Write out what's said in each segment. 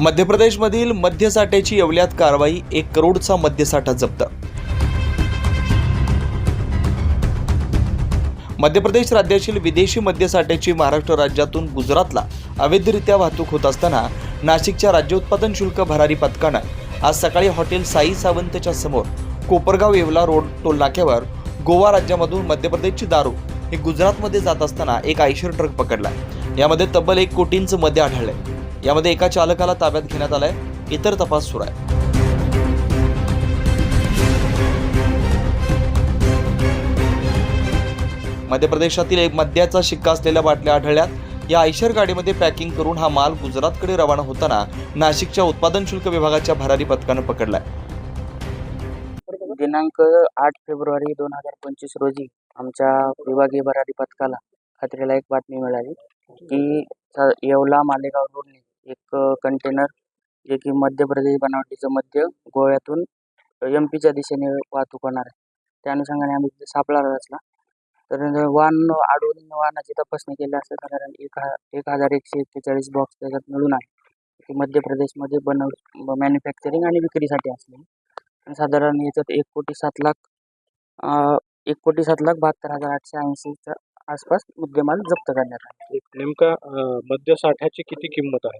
मध्य प्रदेशमधील मद्यसाठ्याची येवल्यात कारवाई एक करोडचा मद्यसाठा जप्त. मध्य प्रदेश राज्यातील विदेशी मद्यसाठ्याची महाराष्ट्र राज्यातून गुजरातला अवैधरित्या वाहतूक होत असताना नाशिकच्या राज्य उत्पादन शुल्क भरारी पथकानं आज सकाळी हॉटेल साई सावंतच्या समोर कोपरगाव येवला रोड टोल नाक्यावर गोवा राज्यामधून मध्य प्रदेशची दारू हे गुजरातमध्ये जात असताना एक आयशर ट्रक पकडला. यामध्ये तब्बल एक कोटींचं मद्य आढळलंय. यामध्ये एका चालकाला ताब्यात घेण्यात आलाय. इतर तपास सुरू आहे. मध्य प्रदेशातील एक मद्याचा शिक्का असलेल्या बाटल्या आढळल्यात. या आयशर गाडीमध्ये पॅकिंग करून हा माल गुजरातकडे रवाना होताना नाशिकच्या उत्पादन शुल्क विभागाच्या भरारी पथकानं पकडलाय. दिनांक आठ फेब्रुवारी दोन हजार पंचवीस रोजी आमच्या विभागीय भरारी पथकाला खात्रीला एक बातमी मिळाली की येवला मालेगाव रोडने एक कंटेनर जे की मध्य प्रदेश बनावटीचं मद्य गोव्यातून एम पीच्या दिशेने वाहतूक होणार आहे. त्या अनुषंगाने आम्ही तिथे सापळा रचला. तर वाहन आडून वाहनाची तपासणी केली असता साधारण एक हा एक हजार एकशे एक्केचाळीस बॉक्स त्याच्यात मिळून आहे. ते मध्य प्रदेशमध्ये बनव मॅन्युफॅक्चरिंग आणि विक्रीसाठी असली आणि साधारण याच्यात एक कोटी सात लाख एक कोटी सात लाख बहात्तर हजार आठशे ऐंशीच्या आसपास मुद्देमाल जप्त करण्यात आला. नेमका मद्य साठ्याची किती किंमत आहे?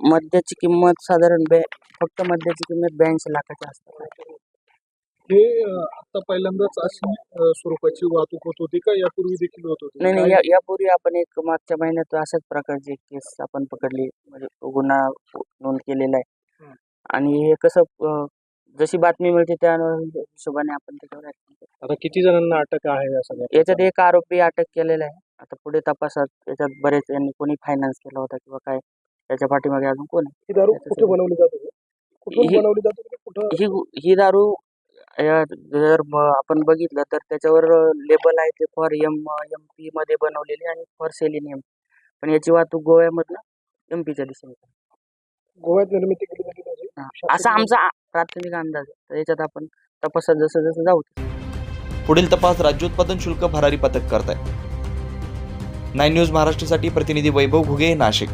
मद्याची किंमत साधारण बे फक्त मद्याची किंमत ब्याऐंशी लाखाच्या आसपास हे आता पहिल्यांदाच अशी स्वरूपाची वाहतूक होत होती का? यापूर्वी देखील होत होती. नाही नाही या यापूर्वी आपण एक मागच्या महिन्यात अशाच प्रकारची एक केस आपण पकडली. म्हणजे गुन्हा नोंद केलेला आहे. हं. आणि हे कसं अं, जशी बातमी मिळते त्या हिशोबाने आपण त्याच्यावर action करतो. आता किती जणांना अटक आहे या सगळ्या याच्यात एक आरोपी अटक केलेला आहे. आता पुढे तपासात याच्यात बरेच यांनी कोणी फायनान्स केला होता किंवा काय? त्याच्या पाठीमागे अजून कोण आहे? ही दारू कुठे बनवली जात? कुठून ही- बनवली जात होती कुठं? ही ही दारू या जर म- आपण बघितलं तर त्याच्यावर लेबल आहे ते फॉर एम एम पी मध्ये बनवलेली आणि फॉर सेलिनियम पण याची वाहतूक गोव्यामधनं एम पीच्या दिशेने गोव्यात निर्मिती केली त्याची. असा आमचा प्राथमिक अंदाज आहे. तर याच्यात आपण तपासात जसं जसं जाऊ पुढील तपास राज्य उत्पादन शुल्क भरारी पथक करत आहे नाईन न्यूज महाराष्ट्रासाठी प्रतिनिधी वैभव घुगे नाशिक.